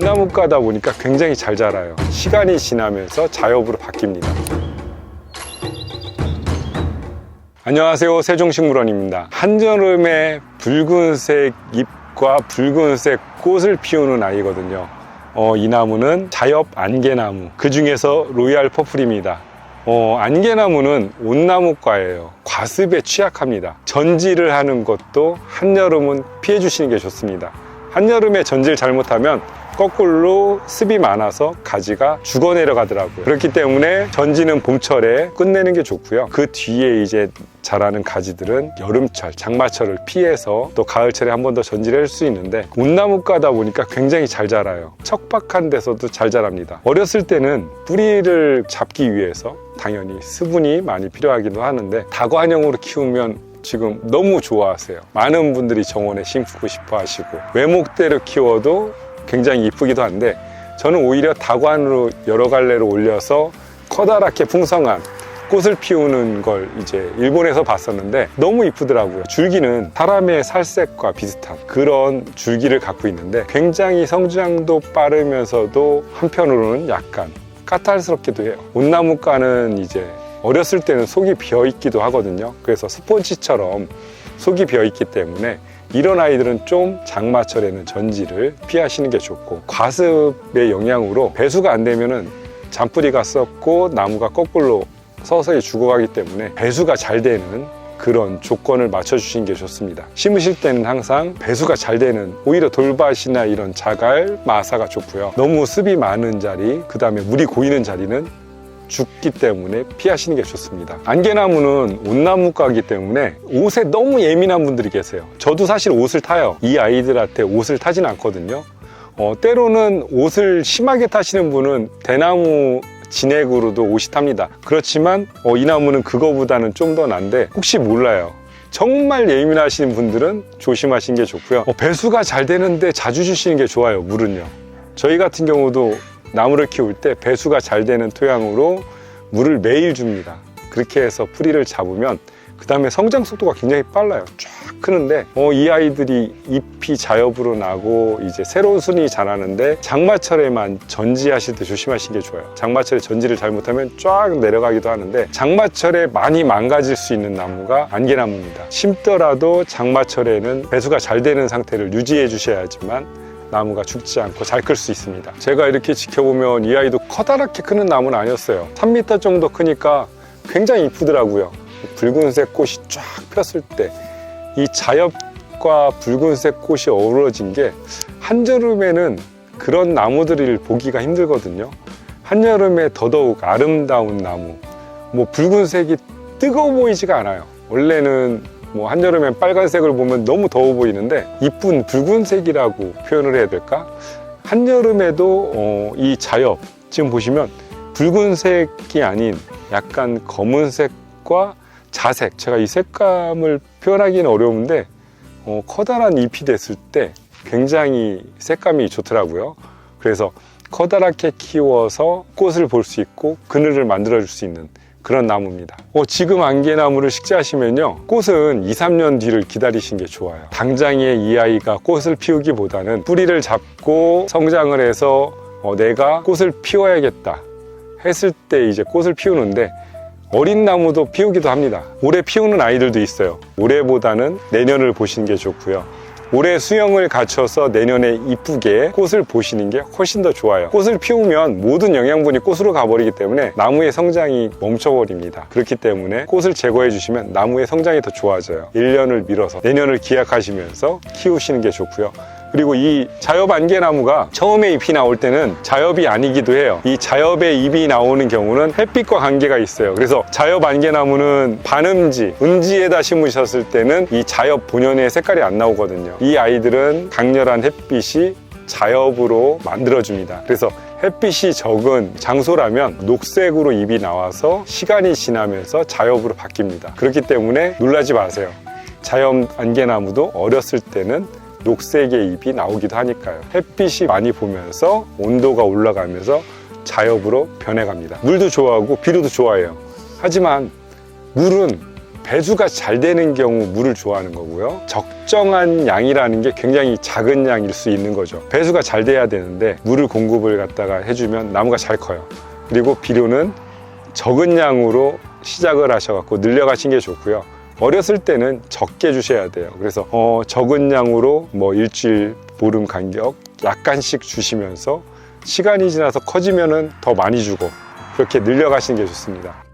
나무가다 보니까 굉장히 잘 자라요. 시간이 지나면서 자엽으로 바뀝니다. 안녕하세요. 세종식물원입니다. 한여름에 붉은색 잎과 붉은색 꽃을 피우는 아이거든요. 어, 이 나무는 자엽 안개나무. 그 중에서 로얄 퍼플입니다. 어, 안개나무는 온나무과예요. 과습에 취약합니다. 전지를 하는 것도 한여름은 피해 주시는 게 좋습니다. 한여름에 전지를 잘못하면 거꾸로 습이 많아서 가지가 죽어 내려가더라고요. 그렇기 때문에 전지는 봄철에 끝내는 게 좋고요. 그 뒤에 이제 자라는 가지들은 여름철, 장마철을 피해서 또 가을철에 한 번 더 전지를 할 수 있는데 온나무가다 보니까 굉장히 잘 자라요. 척박한 데서도 잘 자랍니다. 어렸을 때는 뿌리를 잡기 위해서 당연히 수분이 많이 필요하기도 하는데 다관형으로 키우면 지금 너무 좋아하세요. 많은 분들이 정원에 심고 싶어 하시고 외목대로 키워도 굉장히 이쁘기도 한데 저는 오히려 다관으로 여러 갈래로 올려서 커다랗게 풍성한 꽃을 피우는 걸 이제 일본에서 봤었는데 너무 이쁘더라고요. 줄기는 사람의 살색과 비슷한 그런 줄기를 갖고 있는데 굉장히 성장도 빠르면서도 한편으로는 약간 까탈스럽기도 해요. 온나무가는 이제 어렸을 때는 속이 비어 있기도 하거든요. 그래서 스폰지처럼 속이 비어 있기 때문에 이런 아이들은 좀 장마철에는 전지를 피하시는 게 좋고 과습의 영향으로 배수가 안 되면은 잔뿌리가 썩고 나무가 거꾸로 서서히 죽어가기 때문에 배수가 잘 되는 그런 조건을 맞춰주시는 게 좋습니다. 심으실 때는 항상 배수가 잘 되는 오히려 돌밭이나 이런 자갈, 마사가 좋고요. 너무 습이 많은 자리, 그 다음에 물이 고이는 자리는 죽기 때문에 피하시는 게 좋습니다. 안개나무는 온나무가기 때문에 옷에 너무 예민한 분들이 계세요. 저도 사실 옷을 타요. 이 아이들한테 옷을 타진 않거든요. 어, 때로는 옷을 심하게 타시는 분은 대나무 진액으로도 옷이 탑니다. 그렇지만 어, 이 나무는 그거보다는 좀 더 난데 혹시 몰라요. 정말 예민하신 분들은 조심하시는 게 좋고요. 어, 배수가 잘 되는데 자주 주시는 게 좋아요. 물은요. 저희 같은 경우도 나무를 키울 때 배수가 잘 되는 토양으로 물을 매일 줍니다. 그렇게 해서 뿌리를 잡으면 그 다음에 성장 속도가 굉장히 빨라요. 쫙 크는데 어, 이 아이들이 잎이 자엽으로 나고 이제 새로운 순이 자라는데 장마철에만 전지하실 때 조심하시는 게 좋아요. 장마철에 전지를 잘못하면 쫙 내려가기도 하는데 장마철에 많이 망가질 수 있는 나무가 안개나무입니다. 심더라도 장마철에는 배수가 잘 되는 상태를 유지해 주셔야지만 나무가 죽지 않고 잘 클 수 있습니다. 제가 이렇게 지켜보면 이 아이도 커다랗게 크는 나무는 아니었어요. 3m 정도 크니까 굉장히 이쁘더라고요. 붉은색 꽃이 쫙 폈을 때 이 자엽과 붉은색 꽃이 어우러진 게 한여름에는 그런 나무들을 보기가 힘들거든요. 한여름에 더더욱 아름다운 나무, 뭐 붉은색이 뜨거워 보이지가 않아요. 원래는 뭐 한여름엔 빨간색을 보면 너무 더워 보이는데 이쁜 붉은색이라고 표현을 해야 될까? 한여름에도 어, 이 자엽 지금 보시면 붉은색이 아닌 약간 검은색과 자색 제가 이 색감을 표현하기는 어려운데 어, 커다란 잎이 됐을 때 굉장히 색감이 좋더라고요. 그래서 커다랗게 키워서 꽃을 볼 수 있고 그늘을 만들어 줄 수 있는 그런 나무입니다. 어, 지금 안개나무를 식재하시면요. 꽃은 2, 3년 뒤를 기다리시는 게 좋아요. 당장에 이 아이가 꽃을 피우기보다는 뿌리를 잡고 성장을 해서 어, 내가 꽃을 피워야겠다 했을 때 이제 꽃을 피우는데 어린 나무도 피우기도 합니다. 올해 피우는 아이들도 있어요. 올해보다는 내년을 보시는 게 좋고요. 올해 수영을 갖춰서 내년에 이쁘게 꽃을 보시는 게 훨씬 더 좋아요. 꽃을 피우면 모든 영양분이 꽃으로 가버리기 때문에 나무의 성장이 멈춰버립니다. 그렇기 때문에 꽃을 제거해 주시면 나무의 성장이 더 좋아져요. 1년을 미뤄서 내년을 기약하시면서 키우시는 게 좋고요. 그리고 이 자엽 안개나무가 처음에 잎이 나올 때는 자엽이 아니기도 해요. 이 자엽의 잎이 나오는 경우는 햇빛과 관계가 있어요. 그래서 자엽 안개나무는 반음지, 음지에다 심으셨을 때는 이 자엽 본연의 색깔이 안 나오거든요. 이 아이들은 강렬한 햇빛이 자엽으로 만들어줍니다. 그래서 햇빛이 적은 장소라면 녹색으로 잎이 나와서 시간이 지나면서 자엽으로 바뀝니다. 그렇기 때문에 놀라지 마세요. 자엽 안개나무도 어렸을 때는 녹색의 잎이 나오기도 하니까요. 햇빛이 많이 보면서 온도가 올라가면서 자엽으로 변해갑니다. 물도 좋아하고 비료도 좋아해요. 하지만 물은 배수가 잘 되는 경우 물을 좋아하는 거고요. 적정한 양이라는 게 굉장히 작은 양일 수 있는 거죠. 배수가 잘 돼야 되는데 물을 공급을 갖다가 해주면 나무가 잘 커요. 그리고 비료는 적은 양으로 시작을 하셔갖고 늘려가신 게 좋고요. 어렸을 때는 적게 주셔야 돼요. 그래서 어, 적은 양으로 뭐 일주일 보름 간격 약간씩 주시면서 시간이 지나서 커지면은 더 많이 주고 그렇게 늘려가시는 게 좋습니다.